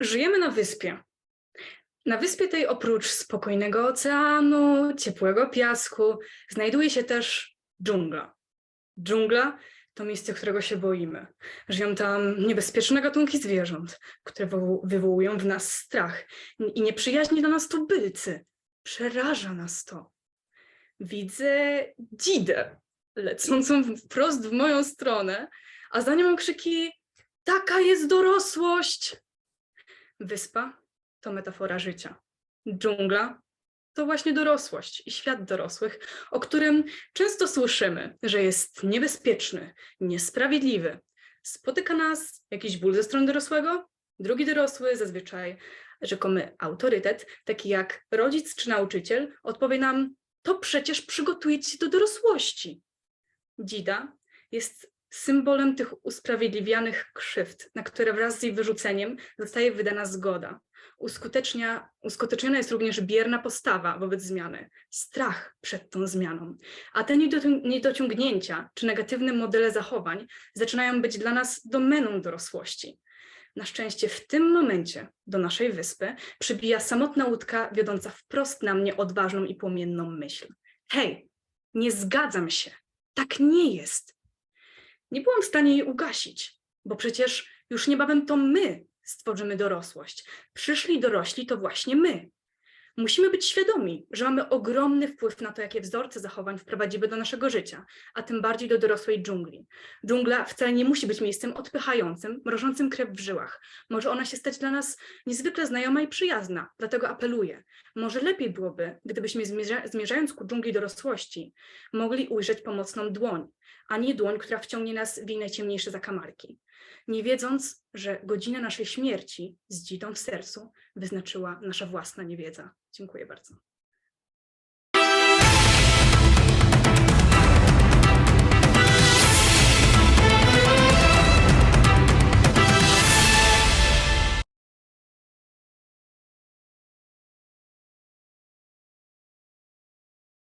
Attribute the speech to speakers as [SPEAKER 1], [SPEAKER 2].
[SPEAKER 1] Żyjemy na wyspie. Na wyspie tej oprócz spokojnego oceanu, ciepłego piasku, znajduje się też dżungla. Dżungla to miejsce, którego się boimy. Żyją tam niebezpieczne gatunki zwierząt, które wywo- wywołują w nas strach i nieprzyjaźni dla nas tubylcy. Przeraża nas to. Widzę dzidę lecącą wprost w moją stronę, a za nią krzyki Taka jest dorosłość! Wyspa to metafora życia. Dżungla to właśnie dorosłość i świat dorosłych, o którym często słyszymy, że jest niebezpieczny, niesprawiedliwy. Spotyka nas jakiś ból ze strony dorosłego, drugi dorosły, zazwyczaj rzekomy autorytet, taki jak rodzic czy nauczyciel, odpowie nam: To przecież przygotuje cię do dorosłości. Dzida jest symbolem tych usprawiedliwianych krzywd, na które wraz z jej wyrzuceniem zostaje wydana zgoda. Uskutecznia, uskuteczniona jest również bierna postawa wobec zmiany, strach przed tą zmianą. A te niedocią- niedociągnięcia czy negatywne modele zachowań zaczynają być dla nas domeną dorosłości. Na szczęście w tym momencie do naszej wyspy przybija samotna łódka wiodąca wprost na mnie odważną i płomienną myśl. Hej, nie zgadzam się. Tak nie jest. Nie byłam w stanie jej ugasić, bo przecież już niebawem to my stworzymy dorosłość. Przyszli dorośli to właśnie my. Musimy być świadomi, że mamy ogromny wpływ na to, jakie wzorce zachowań wprowadzimy do naszego życia, a tym bardziej do dorosłej dżungli. Dżungla wcale nie musi być miejscem odpychającym, mrożącym krew w żyłach. Może ona się stać dla nas niezwykle znajoma i przyjazna, dlatego apeluję. Może lepiej byłoby, gdybyśmy zmierza zmierzając ku dżungli dorosłości, mogli ujrzeć pomocną dłoń, a nie dłoń, która wciągnie nas w jej najciemniejsze zakamarki. Nie wiedząc, że godzina naszej śmierci z dzidą w sercu wyznaczyła nasza własna niewiedza. Dziękuję bardzo.